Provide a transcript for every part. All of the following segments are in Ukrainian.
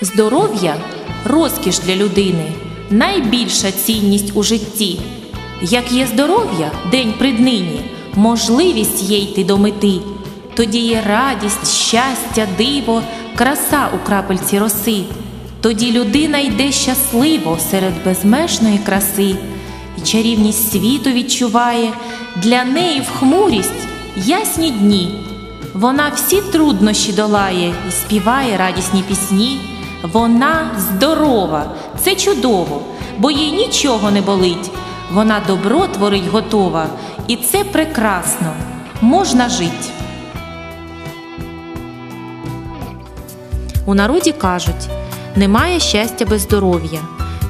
Здоров'я розкіш для людини, найбільша цінність у житті. Як є здоров'я день при днині, можливість є йти до мети. Тоді є радість, щастя, диво, краса у крапельці роси. Тоді людина йде щасливо серед безмежної краси, і чарівність світу відчуває, для неї в хмурість ясні дні. Вона всі труднощі долає і співає радісні пісні. Вона здорова, це чудово, бо їй нічого не болить. Вона добро творить готова, і це прекрасно. Можна жить. У народі кажуть: немає щастя без здоров'я.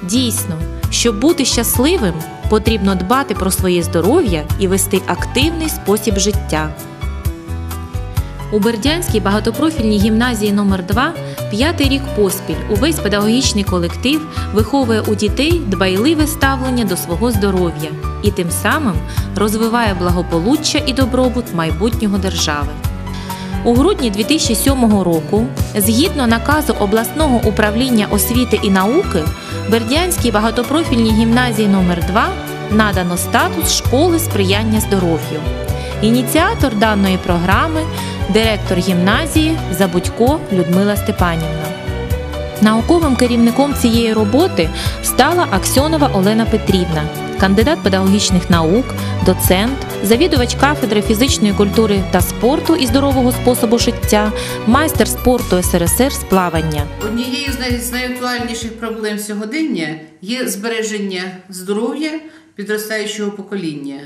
Дійсно, щоб бути щасливим, потрібно дбати про своє здоров'я і вести активний спосіб життя. У Бердянській багатопрофільній гімназії номер 2 п'ятий рік поспіль увесь педагогічний колектив виховує у дітей дбайливе ставлення до свого здоров'я і тим самим розвиває благополуччя і добробут майбутнього держави. У грудні 2007 року, згідно наказу обласного управління освіти і науки, Бердянській багатопрофільній гімназії номер 2 надано статус школи сприяння здоров'ю. Ініціатор даної програми директор гімназії Забудько Людмила Степанівна. Науковим керівником цієї роботи стала Аксьонова Олена Петрівна, кандидат педагогічних наук, доцент, завідувач кафедри фізичної культури та спорту і здорового способу життя, майстер спорту СРСР з плавання. Однією з найактуальніших проблем сьогодення є збереження здоров'я підростаючого покоління.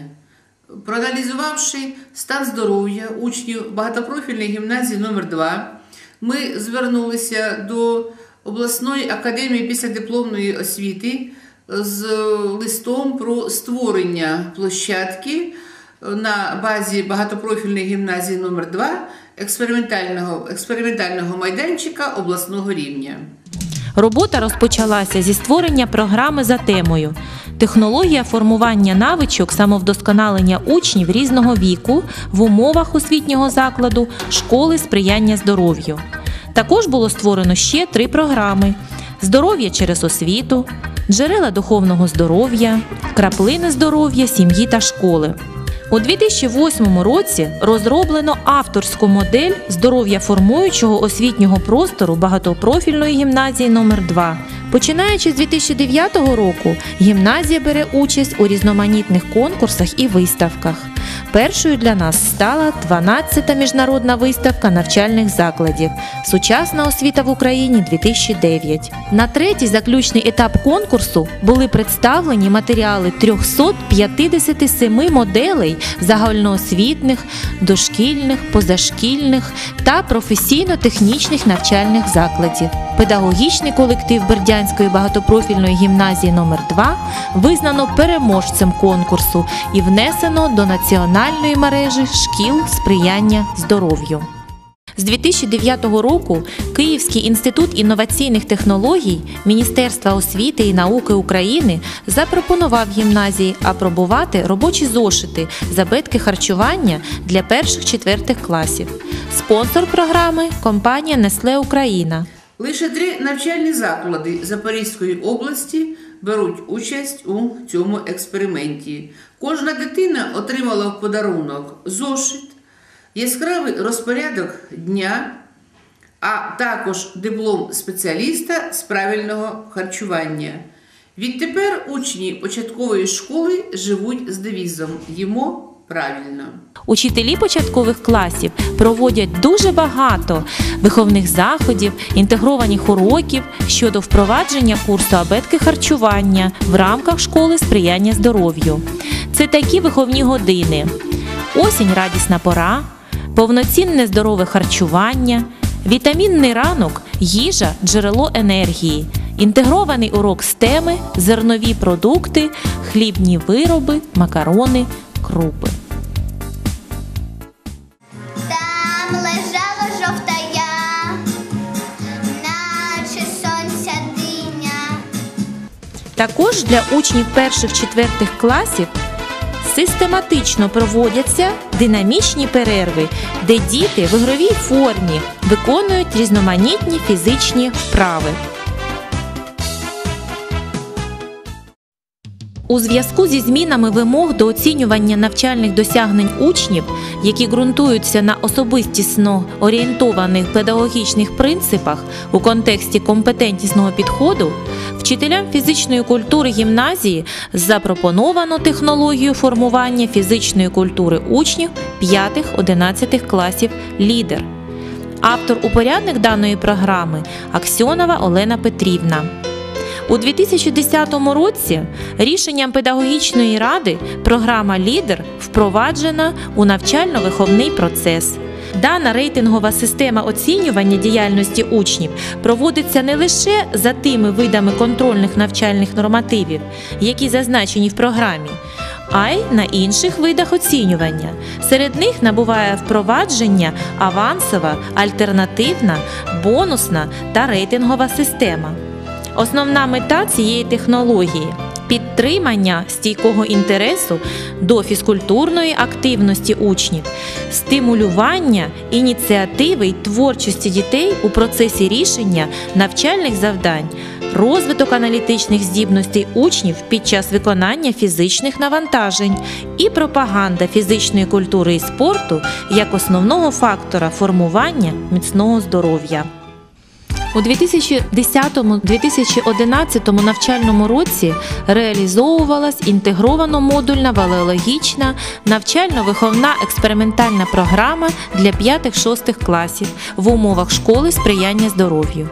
Проаналізувавши стан здоров'я учнів багатопрофільної гімназії номер 2 ми звернулися до обласної академії післядипломної освіти з листом про створення площадки на базі багатопрофільної гімназії номер 2 експериментального, експериментального майданчика обласного рівня. Робота розпочалася зі створення програми за темою Технологія формування навичок самовдосконалення учнів різного віку в умовах освітнього закладу школи сприяння здоров'ю. Також було створено ще три програми: здоров'я через освіту, джерела духовного здоров'я, краплини здоров'я сім'ї та школи. У 2008 році розроблено авторську модель здоров'я формуючого освітнього простору багатопрофільної гімназії номер 2 Починаючи з 2009 року, гімназія бере участь у різноманітних конкурсах і виставках. Першою для нас стала 12-та міжнародна виставка навчальних закладів Сучасна освіта в Україні 2009. На третій заключний етап конкурсу були представлені матеріали 357 моделей загальноосвітних, дошкільних, позашкільних та професійно-технічних навчальних закладів. Педагогічний колектив Бердянської багатопрофільної гімназії номер 2 визнано переможцем конкурсу і внесено до національної мережі шкіл сприяння здоров'ю. З 2009 року Київський інститут інноваційних технологій Міністерства освіти і науки України запропонував гімназії апробувати робочі зошити забитки харчування для перших-четвертих класів. Спонсор програми компанія Несле Україна. Лише три навчальні заклади Запорізької області беруть участь у цьому експерименті. Кожна дитина отримала в подарунок зошит, яскравий розпорядок дня, а також диплом спеціаліста з правильного харчування. Відтепер учні початкової школи живуть з девізом Їмо правильно. Учителі початкових класів проводять дуже багато виховних заходів, інтегрованих уроків щодо впровадження курсу абетки харчування в рамках школи сприяння здоров'ю. Це такі виховні години: осінь радісна пора, повноцінне здорове харчування, вітамінний ранок, їжа, джерело енергії. Інтегрований урок з теми, зернові продукти, хлібні вироби, макарони, крупи. Там лежала жовта я, наче сонця диня. Також для учнів перших-четвертих класів Систематично проводяться динамічні перерви, де діти в ігровій формі виконують різноманітні фізичні вправи. У зв'язку зі змінами вимог до оцінювання навчальних досягнень учнів, які ґрунтуються на особистісно орієнтованих педагогічних принципах у контексті компетентнісного підходу, вчителям фізичної культури гімназії запропоновано технологію формування фізичної культури учнів 5-11 класів лідер. Автор упорядник даної програми Аксьонова Олена Петрівна. У 2010 році рішенням педагогічної ради програма Лідер впроваджена у навчально-виховний процес. Дана рейтингова система оцінювання діяльності учнів проводиться не лише за тими видами контрольних навчальних нормативів, які зазначені в програмі, а й на інших видах оцінювання. Серед них набуває впровадження авансова, альтернативна, бонусна та рейтингова система. Основна мета цієї технології підтримання стійкого інтересу до фізкультурної активності учнів, стимулювання ініціативи й творчості дітей у процесі рішення навчальних завдань, розвиток аналітичних здібностей учнів під час виконання фізичних навантажень і пропаганда фізичної культури і спорту як основного фактора формування міцного здоров'я. У 2010-2011 навчальному році реалізовувалась інтегровано модульна валеологічна навчально-виховна експериментальна програма для 5-6 класів в умовах школи сприяння здоров'ю.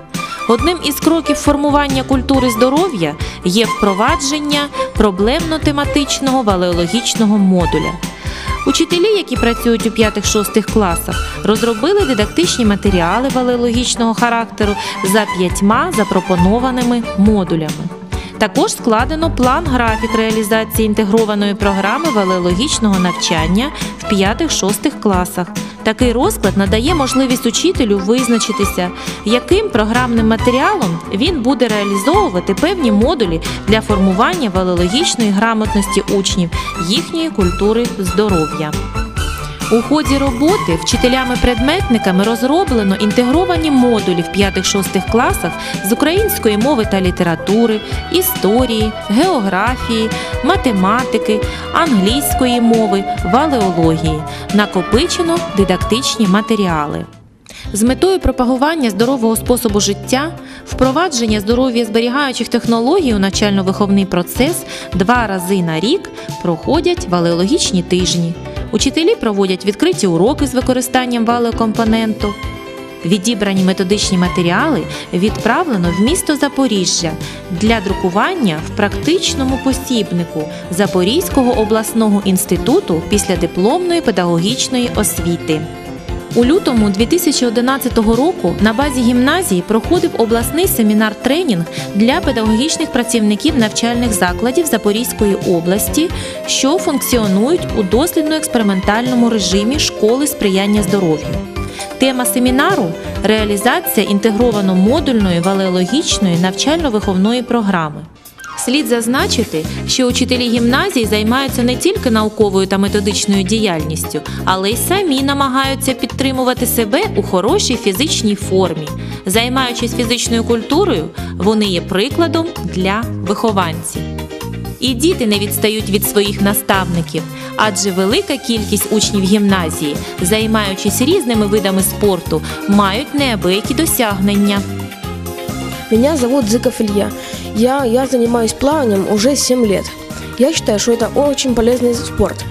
Одним із кроків формування культури здоров'я є впровадження проблемно-тематичного валеологічного модуля. Учителі, які працюють у 5-6 класах, розробили дидактичні матеріали валеологічного характеру за п'ятьма запропонованими модулями. Також складено план-графік реалізації інтегрованої програми валеологічного навчання в 5-6 класах. Такий розклад надає можливість учителю визначитися, яким програмним матеріалом він буде реалізовувати певні модулі для формування валеологічної грамотності учнів, їхньої культури здоров'я. У ході роботи вчителями-предметниками розроблено інтегровані модулі в 5-6 класах з української мови та літератури, історії, географії, математики, англійської мови, валеології. Накопичено дидактичні матеріали. З метою пропагування здорового способу життя, впровадження здоров'я зберігаючих технологій у навчально-виховний процес два рази на рік проходять валеологічні тижні. Учителі проводять відкриті уроки з використанням валеокомпоненту. Відібрані методичні матеріали відправлено в місто Запоріжжя для друкування в практичному посібнику Запорізького обласного інституту післядипломної педагогічної освіти. У лютому 2011 року на базі гімназії проходив обласний семінар-тренінг для педагогічних працівників навчальних закладів Запорізької області, що функціонують у дослідно-експериментальному режимі школи сприяння здоров'ю. Тема семінару реалізація інтегровано-модульної валеологічної навчально-виховної програми. Слід зазначити, що учителі гімназії займаються не тільки науковою та методичною діяльністю, але й самі намагаються підтримувати себе у хорошій фізичній формі. Займаючись фізичною культурою, вони є прикладом для вихованців. І діти не відстають від своїх наставників, адже велика кількість учнів гімназії, займаючись різними видами спорту, мають неабиякі досягнення. Меня зовут Зыков Илья. Я, я занимаюсь плаванием уже 7 лет. Я считаю, что это очень полезный спорт,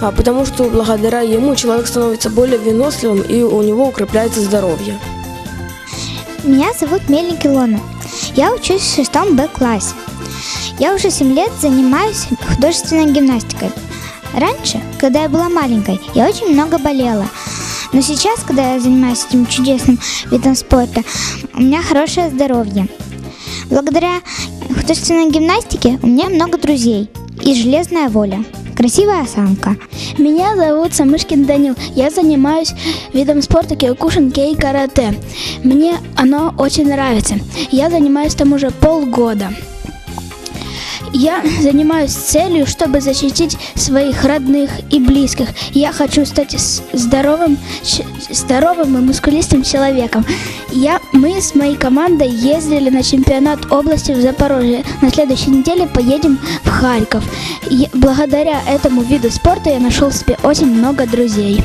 а, потому что благодаря ему человек становится более выносливым и у него укрепляется здоровье. Меня зовут Мельник Илона. Я учусь в шестом Б классе. Я уже 7 лет занимаюсь художественной гимнастикой. Раньше, когда я была маленькой, я очень много болела. Но сейчас, когда я занимаюсь этим чудесным видом спорта, у меня хорошее здоровье. Благодаря художественной гимнастике у меня много друзей и железная воля. Красивая осанка. Меня зовут Самышкин Данил. Я занимаюсь видом спорта киокушин кей карате. Мне оно очень нравится. Я занимаюсь там уже полгода. Я занимаюсь целью, чтобы защитить своих родных и близких. Я хочу стать здоровым, здоровым и мускулистым человеком. Я, мы с моей командой ездили на чемпионат области в Запорожье. На следующей неделе поедем в Харьков. И благодаря этому виду спорта я нашел себе очень много друзей.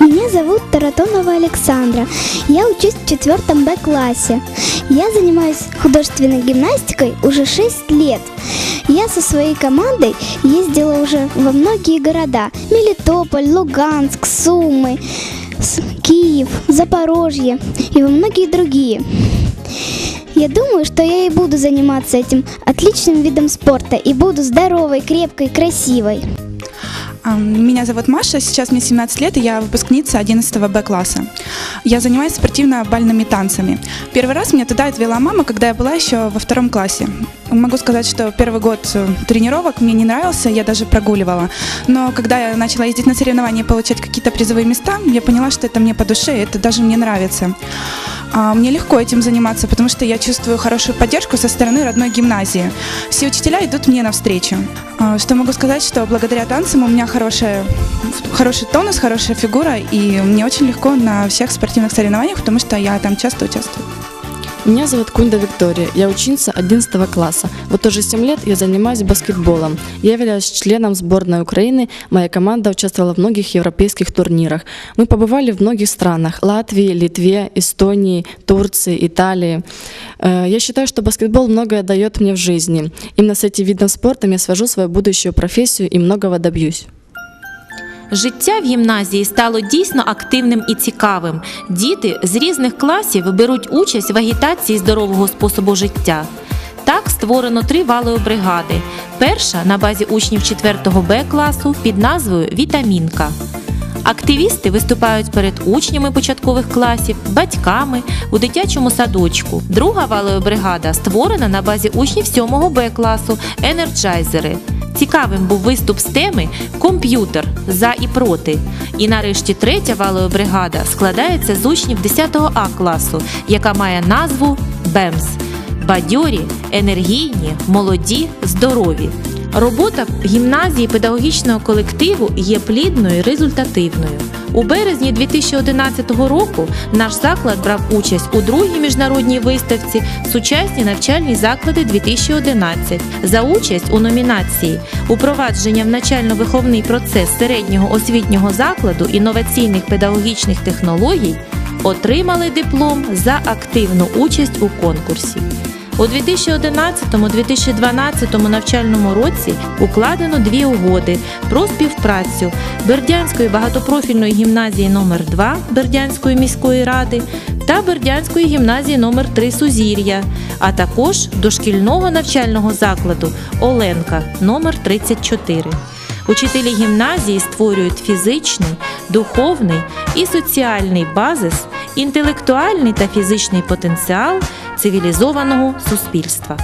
Меня зовут Таратонова Александра. Я учусь в четвертом Б-классе. Я занимаюсь художественной гимнастикой уже 6 лет. Я со своей командой ездила уже во многие города. Мелитополь, Луганск, Сумы, Киев, Запорожье и во многие другие. Я думаю, что я и буду заниматься этим отличным видом спорта и буду здоровой, крепкой, красивой. Меня зовут Маша, сейчас мне 17 лет, и я выпускница 11 Б-класса. Я занимаюсь спортивно-бальными танцами. Первый раз меня туда отвела мама, когда я была еще во втором классе. Могу сказать, что первый год э, тренировок мне не нравился, я даже прогуливала. Но когда я начала ездить на соревнования и получать какие-то призовые места, я поняла, что это мне по душе, это даже мне нравится. А, Мне легко этим заниматься, потому что я чувствую хорошую поддержку со стороны родной гимназии. Все учителя идут мне навстречу. А, Что могу сказать, что благодаря танцам у меня хорошая, хороший тонус, хорошая фигура, и мне очень легко на всех спортивных соревнованиях, потому что я там часто участвую. Меня зовут Кунда Виктория, я ученица 11 класса. Вот уже 7 лет я занимаюсь баскетболом. Я являюсь членом сборной Украины, моя команда участвовала в многих европейских турнирах. Мы побывали в многих странах – Латвии, Литве, Эстонии, Турции, Италии. Э, Я считаю, что баскетбол многое дает мне в жизни. Именно с этим видом спорта я свяжу свою будущую профессию и многого добьюсь. Життя в гімназії стало дійсно активним і цікавим. Діти з різних класів беруть участь в агітації здорового способу життя. Так створено три валої бригади. Перша на базі учнів 4 Б класу під назвою Вітамінка. Активісти виступають перед учнями початкових класів, батьками у дитячому садочку. Друга валою бригада створена на базі учнів 7 Б класу Енерджайзери. Цікавим був виступ з теми Комп'ютер за і проти. І нарешті третя валова бригада складається з учнів 10 А класу, яка має назву БЕМС бадьорі, енергійні, молоді, здорові. Робота гімназії педагогічного колективу є плідною і результативною. У березні 2011 року наш заклад брав участь у другій міжнародній виставці Сучасні навчальні заклади 2011 за участь у номінації Упровадження в навчально-виховний процес середнього освітнього закладу інноваційних педагогічних технологій отримали диплом за активну участь у конкурсі. У 2011-2012 навчальному році укладено дві угоди про співпрацю Бердянської багатопрофільної гімназії номер 2 Бердянської міської ради та Бердянської гімназії номер 3 Сузір'я, а також дошкільного навчального закладу Оленка номер 34. Учителі гімназії створюють фізичний, духовний і соціальний базис, інтелектуальний та фізичний потенціал цивілізованого суспільства.